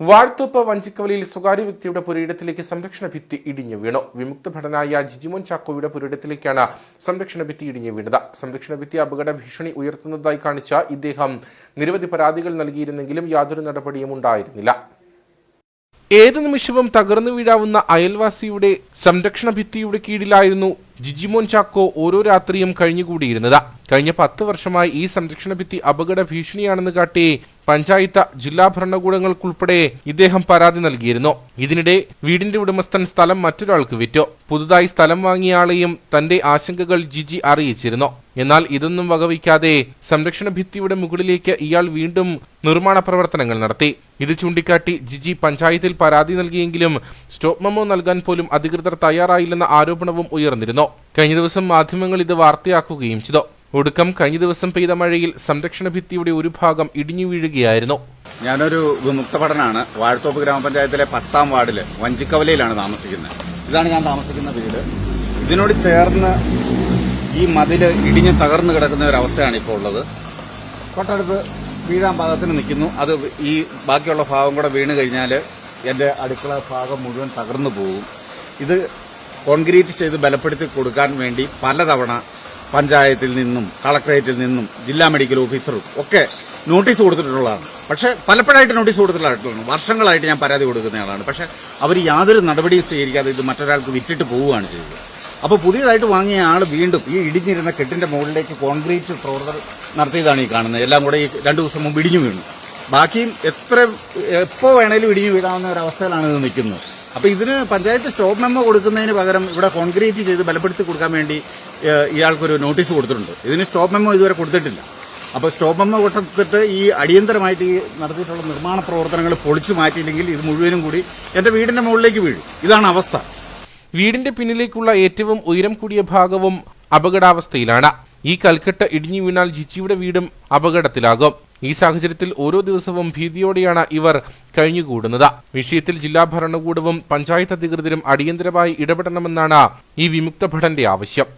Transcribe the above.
വാഴ്ത്തോപ്പ് വഞ്ചിക്കവലിയിൽ സ്വകാര്യ വ്യക്തിയുടെ പുരയിടത്തിലേക്ക് സംരക്ഷണ ഭിത്തി ഇടിഞ്ഞു വീണു. വിമുക്ത ഭടനായ ജിജിമോൻ ചാക്കോയുടെ പുരയിടത്തിലേക്കാണ് സംരക്ഷണ ഭിത്തി ഇടിഞ്ഞു വീണത്. സംരക്ഷണ ഭിത്തി അപകട ഭീഷണി ഉയർത്തുന്നതായി കാണിച്ച ഇദ്ദേഹം നിരവധി പരാതികൾ നൽകിയിരുന്നെങ്കിലും യാതൊരു നടപടിയും ഉണ്ടായിരുന്നില്ല. ഏത് നിമിഷവും തകർന്നു വീഴാവുന്ന അയൽവാസിയുടെ സംരക്ഷണ ഭിത്തിയുടെ കീഴിലായിരുന്നു ജിജിമോൻ ചാക്കോ ഓരോ രാത്രിയും കഴിഞ്ഞുകൂടിയിരുന്നത്. കഴിഞ്ഞ പത്ത് വർഷമായി ഈ സംരക്ഷണ ഭിത്തി അപകട ഭീഷണിയാണെന്ന് കാട്ടി പഞ്ചായത്ത് ജില്ലാ ഭരണകൂടങ്ങൾക്കുൾപ്പെടെ ഇദ്ദേഹം പരാതി നൽകിയിരുന്നു. ഇതിനിടെ വീടിന്റെ ഉടമസ്ഥൻ സ്ഥലം മറ്റൊരാൾക്ക് വിറ്റു. പുതുതായി സ്ഥലം വാങ്ങിയ ആളെയും തന്റെ ആശങ്കകൾ ജിജി അറിയിച്ചിരുന്നു. എന്നാൽ ഇതൊന്നും വകവയ്ക്കാതെ സംരക്ഷണ ഭിത്തിയുടെ മുകളിലേക്ക് ഇയാൾ വീണ്ടും നിർമ്മാണ പ്രവർത്തനങ്ങൾ നടത്തി. ഇത് ചൂണ്ടിക്കാട്ടി ജിജി പഞ്ചായത്തിൽ പരാതി നൽകിയെങ്കിലും സ്റ്റോപ്പ് മെമ്മോ നൽകാൻ പോലും അധികൃതർ തയ്യാറായില്ലെന്ന ആരോപണവും ഉയർന്നിരുന്നു. കഴിഞ്ഞ ദിവസം മാധ്യമങ്ങൾ ഇത് വാർത്തയാക്കുകയും ചെയ്തു. ഒടുക്കം കഴിഞ്ഞ ദിവസം പെയ്ത മഴയിൽ സംരക്ഷണ ഭിത്തിയുടെ ഒരു ഭാഗം ഇടിഞ്ഞു വീഴുകയായിരുന്നു. ഞാനൊരു വിമുക്ത ഭടനാണ്. വാഴത്തോപ്പ് ഗ്രാമപഞ്ചായത്തിലെ പത്താം വാർഡിൽ വഞ്ചിക്കവലയിലാണ് താമസിക്കുന്നത്. ഇതാണ് ഞാൻ താമസിക്കുന്ന വീട്. ഇതിനോട് ചേർന്ന് ഈ മതിൽ ഇടിഞ്ഞ് തകർന്നു കിടക്കുന്ന ഒരു അവസ്ഥയാണ് ഇപ്പോൾ ഉള്ളത്. തൊട്ടടുത്ത് വീഴാൻ പാകത്തിന് നിൽക്കുന്നു. അത് ഈ ബാക്കിയുള്ള ഭാഗം കൂടെ വീണ് കഴിഞ്ഞാൽ എന്റെ അടുക്കള ഭാഗം മുഴുവൻ തകർന്നു പോകും. ഇത് കോൺക്രീറ്റ് ചെയ്ത് ബലപ്പെടുത്തി കൊടുക്കാൻ വേണ്ടി പലതവണ പഞ്ചായത്തിൽ നിന്നും കളക്ടറേറ്റിൽ നിന്നും ജില്ലാ മെഡിക്കൽ ഓഫീസറും ഒക്കെ നോട്ടീസ് കൊടുത്തിട്ടുള്ളതാണ്. പക്ഷേ പലപ്പോഴായിട്ട് നോട്ടീസ് കൊടുത്തിട്ടുള്ളതാണ് വർഷങ്ങളായിട്ട് ഞാൻ പരാതി കൊടുക്കുന്നയാളാണ്. പക്ഷേ അവർ യാതൊരു നടപടിയും സ്വീകരിക്കാതെ ഇത് മറ്റൊരാൾക്ക് വിറ്റിട്ട് പോവുകയാണ് ചെയ്തത്. അപ്പോൾ പുതിയതായിട്ട് വാങ്ങിയ ആൾ വീണ്ടും ഈ ഇടിഞ്ഞിരുന്ന കെട്ടിന്റെ മുകളിലേക്ക് കോൺക്രീറ്റ് പ്രവർത്തനം നടത്തിയതാണ് ഈ കാണുന്നത്. എല്ലാം കൂടെ ഈ രണ്ട് ദിവസം മുമ്പ് ഇടിഞ്ഞു വീണു. ബാക്കിയും എത്ര എപ്പോൾ വേണേലും ഇടിഞ്ഞു വീഴാവുന്ന ഒരവസ്ഥയിലാണ് ഇത് നിൽക്കുന്നത്. അപ്പോൾ ഇതിന് പഞ്ചായത്ത് സ്റ്റോപ്പ് മെമ്മോ കൊടുക്കുന്നതിന് പകരം ഇവിടെ കോൺക്രീറ്റ് ചെയ്ത് ബലപ്പെടുത്തി കൊടുക്കാൻ വേണ്ടി ഇയാൾക്കൊരു നോട്ടീസ് കൊടുത്തിട്ടുണ്ട്. ഇതിന് സ്റ്റോപ്പ് മെമ്മോ ഇതുവരെ കൊടുത്തിട്ടില്ല. അപ്പോൾ സ്റ്റോപ്പ് മെമ്മോ കൊടുത്തിട്ട് ഈ അടിയന്തരമായിട്ട് ഈ നടത്തിയിട്ടുള്ള നിർമ്മാണ പ്രവർത്തനങ്ങൾ പൊളിച്ചു മാറ്റിയില്ലെങ്കിൽ ഇത് മുഴുവനും കൂടി എന്റെ വീടിന്റെ മുകളിലേക്ക് വീഴും. ഇതാണ് അവസ്ഥ. വീടിന്റെ പിന്നിലേക്കുള്ള ഏറ്റവും ഉയരം കൂടിയ ഭാഗവും അപകടാവസ്ഥയിലാണ്. ഈ കൽക്കെട്ട് ഇടിഞ്ഞു വീണാൽ ജിജിയുടെ വീടും അപകടത്തിലാകും. ഈ സാഹചര്യത്തിൽ ഓരോ ദിവസവും ഭീതിയോടെയാണ് ഇവർ കഴിഞ്ഞുകൂടുന്നത്. വിഷയത്തിൽ ജില്ലാ ഭരണകൂടവും പഞ്ചായത്ത് അധികൃതരും അടിയന്തരമായി ഇടപെടണമെന്നാണ് ഈ വിമുക്ത ഭടന്റെ ആവശ്യം.